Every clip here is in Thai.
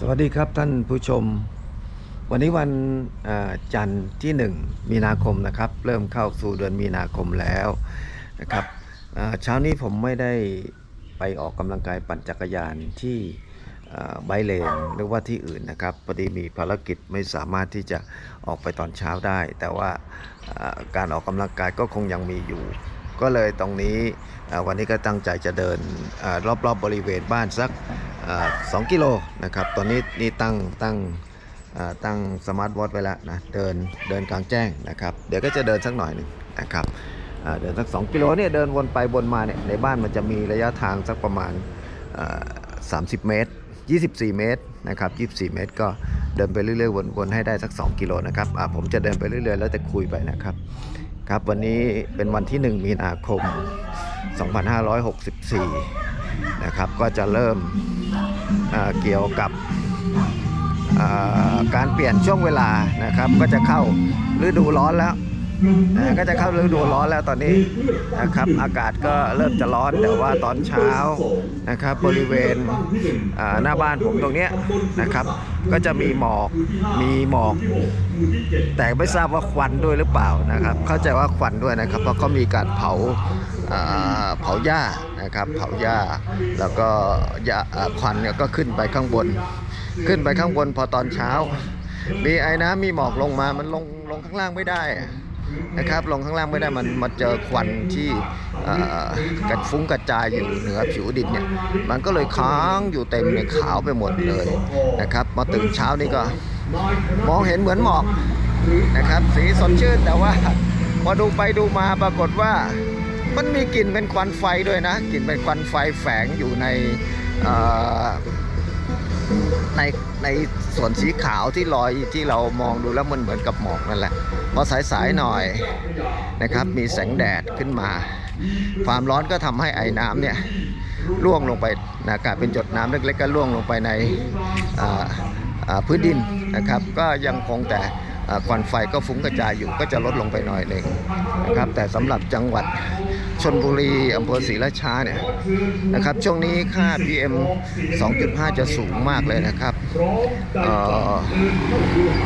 สวัสดีครับท่านผู้ชม วันนี้วันจันทร์ที่ 1 มีนาคมนะครับ เริ่มเข้าสู่เดือนมีนาคมแล้วนะครับเช้านี้ผมไม่ได้ไปออกกำลังกายปั่นจักรยานที่ไบเลนหรือว่าที่อื่นนะครับพอดีมีภารกิจไม่สามารถที่จะออกไปตอนเช้าได้ แต่ว่าการออกกำลังกายก็คงยังมีอยู่ ก็เลยตรงนี้วันนี้ก็ตั้งใจจะเดินอรอบๆบบริเวณบ้านสัก สองกิโลนะครับตอนนี้นี่ตั้งตั้งตั้งสมาร์ทวอทไว้แล้วนะเดินเดินกลางแจ้งนะครับ เดี๋ยวก็จะเดินสักหน่อยหนึ่งนะครับเดินสัก 2 กิโลเนี่ยเดินวนไปวนมาเนี่ยในบ้านมันจะมีระยะทางสักประมาณ 30 เมตร 24 เมตรนะครับ24 เมตร ก็เดินไปเรื่อยๆวนๆให้ได้สัก 2 กิโลนะครับผมจะเดินไปเรื่อยๆ แล้วจะคุยไปนะครับครับวันนี้เป็นวันที่ 1 มีนาคม 2564 นะครับก็จะเริ่ม เกี่ยวกับการเปลี่ยนช่วงเวลานะครับ ก็จะเข้าฤดูร้อนแล้วก็จะเข้าฤดูร้อนแล้วตอนนี้นะครับ อากาศก็เริ่มจะร้อนแต่ว่าตอนเช้านะครับ บริเวณหน้าบ้านผมตรงเนี้ยนะครับ ก็จะมีหมอกมีหมอก แต่ไม่ทราบว่าควันด้วยหรือเปล่านะครับ เข้าใจว่าควันด้วยนะครับเพราะเขามีการเผา เผาหญ้านะครับเผาหญ้าแล้วก็หญ้าควันเนี่ยก็ขึ้นไปข้างบน ขึ้นไปข้างบนพอตอนเช้า มีไอ้น้ำมีหมอกลงมามันลงลงข้างล่างไม่ได้นะครับลงข้างล่างไม่ได้มันมาเจอควันที่กระฟุ้งกระจายอยู่เหนือผิวดินเนี่ยมันก็เลยค้างอยู่เต็มในขาวไปหมดเลยนะครับมาตื่นเช้านี่ก็มองเห็นเหมือนหมอกนะครับ สีสดชื่นแต่ว่าพอดูไปดูมาปรากฏว่า มันมีกลิ่นเป็นควันไฟด้วยนะกลิ่นเป็นควันไฟแฝงอยู่ในในในส่วนสีขาวที่ลอยที่เรามองดูแล้วมันเหมือนกับหมอกนั่นแหละพอสายๆหน่อยนะครับ มีแสงแดดขึ้นมา ความร้อนก็ทำให้ไอ้น้ำเนี่ยร่วงลงไปนะกลายเป็นหยดน้ำเล็กๆก็ร่วงลงไปในพื้นดินนะครับ ก็ยังคงแต่ควันไฟก็ฟุ้งกระจายอยู่ก็จะลดลงไปหน่อยหนึ่งนะครับ แต่สำหรับจังหวัด ชนบุรีอำเภอศรีราชาเนี่ยนะครับช่วงนี้ค่า PM 2.5 จะสูงมากเลยนะครับเออ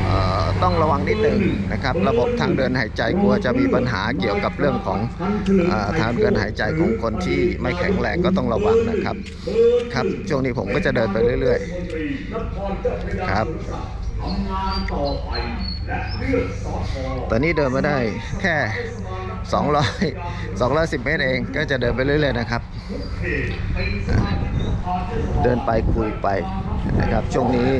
เออต้องระวังนิดหนึ่งนะครับ ระบบทางเดินหายใจกลัวจะมีปัญหาเกี่ยวกับเรื่องของอทางเดินหายใจของคนที่ไม่แข็งแรงก็ต้องระวังนะครับครับช่วงนี้ผมก็จะเดินไปเรื่อยๆครับตอ นนี้เดินมาได้แค่ 200 210 เมตรเองก็จะเดินไปเรื่อยๆนะครับ เดินไปคุยไปนะครับ ช่วงนี้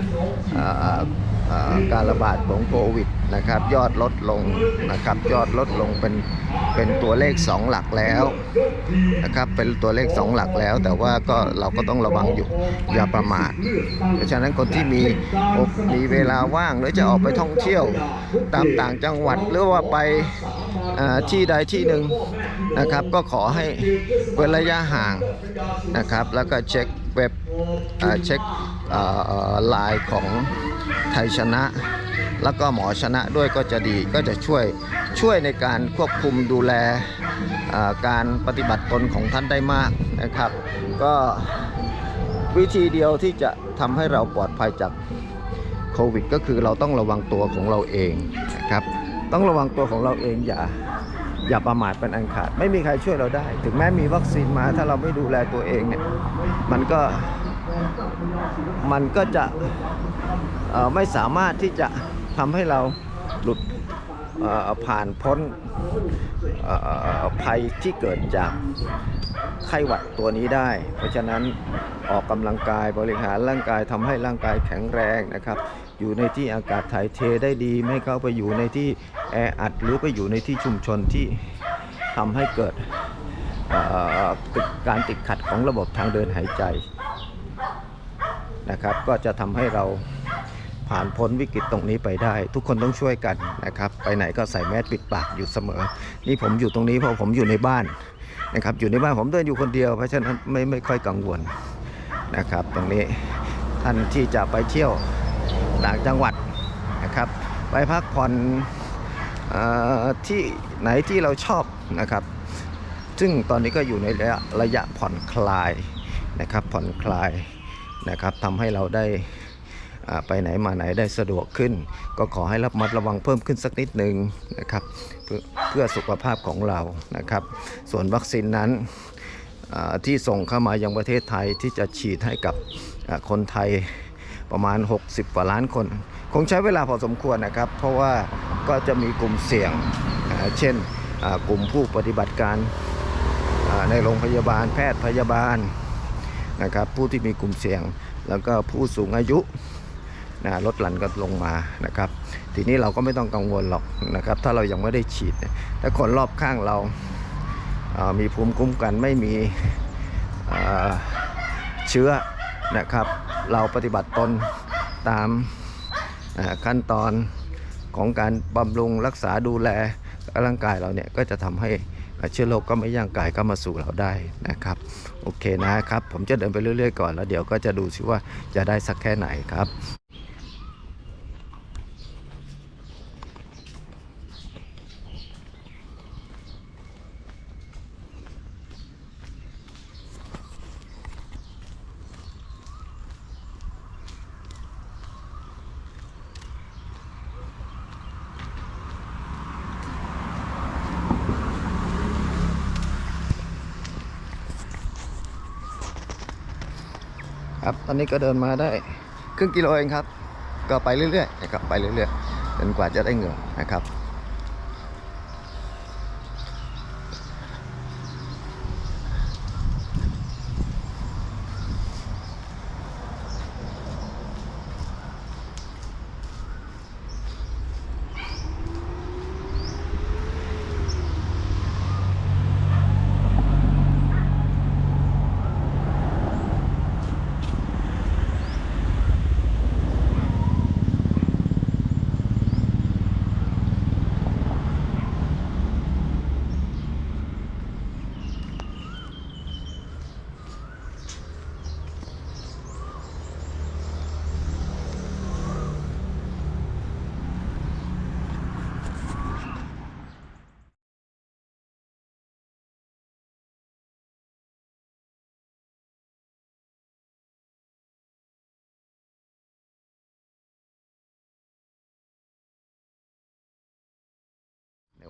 การระบาดของโควิดนะครับ ยอดลดลงนะครับ ยอดลดลงเป็นเป็นตัวเลข 2 หลักแล้วนะครับ เป็นตัวเลข 2 หลักแล้ว แต่ว่าก็เราก็ต้องระวังอยู่อย่าประมาท เพราะฉะนั้นคนที่มีมีเวลาว่างหรือจะออกไปท่องเที่ยวตามต่างจังหวัดหรือว่าไปที่ใดที่หนึ่งนะครับ ก็ขอให้เว้นระยะห่างนะครับ แล้วก็เช็ค เว็บเช็คอ่าอ่าไลน์ของไทยชนะ แล้วก็หมอชนะด้วยก็จะดีก็จะช่วยช่วยในการควบคุมดูแลการปฏิบัติตนของท่านได้มากนะครับ ก็วิธีเดียวที่จะทำให้เราปลอดภัยจากโควิด ก็คือเราต้องระวังตัวของเราเองนะครับ ต้องระวังตัวของเราเองอย่า อย่าประมาทเป็นอันขาด ไม่มีใครช่วยเราได้ ถึงแม้มีวัคซีนมา ถ้าเราไม่ดูแลตัวเองเนี่ยมันก็มันก็จะไม่สามารถที่จะทำให้เราหลุดผ่านพ้นภัยที่เกิดจาก ไข้หวัดตัวนี้ได้ เพราะฉะนั้นออกกำลังกายบริหารร่างกายทำให้ร่างกายแข็งแรงนะครับ อยู่ในที่อากาศถ่ายเทได้ดีไม่เข้าไปอยู่ในที่แออัดหรือไปอยู่ในที่ชุมชนที่ทำให้เกิดการติดขัดของระบบทางเดินหายใจนะครับ ก็จะทำให้เราผ่านพ้นวิกฤตตรงนี้ไปได้ ทุกคนต้องช่วยกันนะครับ ไปไหนก็ใส่แมสปิดปากอยู่เสมอ นี่ผมอยู่ตรงนี้เพราะผมอยู่ในบ้าน นะครับอยู่ในบ้านผมเดินอยู่คนเดียว เพราะฉะนั้นไม่ไม่ค่อยกังวลนะครับ ตรงนี้ท่านที่จะไปเที่ยวต่างจังหวัดนะครับ ไปพักผ่อนอที่ไหนที่เราชอบนะครับ ซึ่งตอนนี้ก็อยู่ในระยะระยะผ่อนคลายนะครับผ่อนคลายนะครับทำให้เราได้ ไปไหนมาไหนได้สะดวกขึ้น ก็ขอให้ระมัดระวังเพิ่มขึ้นสักนิดหนึ่งนะครับเพื่อเพื่อสุขภาพของเรานะครับ ส่วนวัคซีนนั้นที่ส่งเข้ามายังประเทศไทยที่จะฉีดให้กับคนไทยประมาณ 60กว่าล้านคน คงใช้เวลาพอสมควรนะครับ เพราะว่าก็จะมีกลุ่มเสี่ยง เช่นกลุ่มผู้ปฏิบัติการในโรงพยาบาลแพทย์พยาบาลนะครับผู้ที่มีกลุ่มเสี่ยง แล้วก็ผู้สูงอายุ นะลดหลั่นกันลงมานะครับ ทีนี้เราก็ไม่ต้องกังวลหรอกนะครับ ถ้าเรายังไม่ได้ฉีดถ้าคนรอบข้างเราเอ่อมีภูมิคุ้มกันไม่มีเเชื้อนะครับ เราปฏิบัติตนตามขั้นตอนของการบำรุงรักษาดูแลร่างกายเราเนี่ยก็จะทำให้เชื้อโรคก็ไม่ย่างกายเข้ามาสู่เราได้นะครับ โอเคนะครับ ผมจะเดินไปเรื่อยๆก่อนแล้วเดี๋ยวก็จะดูซิว่าจะได้สักแค่ไหนครับ ครับตอนนี้ก็เดินมาได้ครึ่งกิโลเองครับ ก็ไปเรื่อยๆนะครับไปเรื่อยๆจนกว่าจะได้เหงื่อนะครับ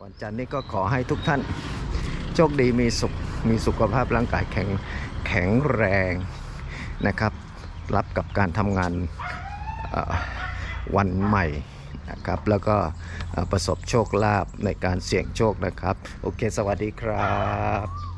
วันจันทร์นี้ก็ขอให้ทุกท่าน โชคดีมีสุขมีสุขภาพร่างกายแข็งแข็งแรงนะครับ รับกับการทำงานวันใหม่นะครับ แล้วก็ประสบโชคลาภในการเสี่ยงโชคนะครับ โอเค สวัสดีครับ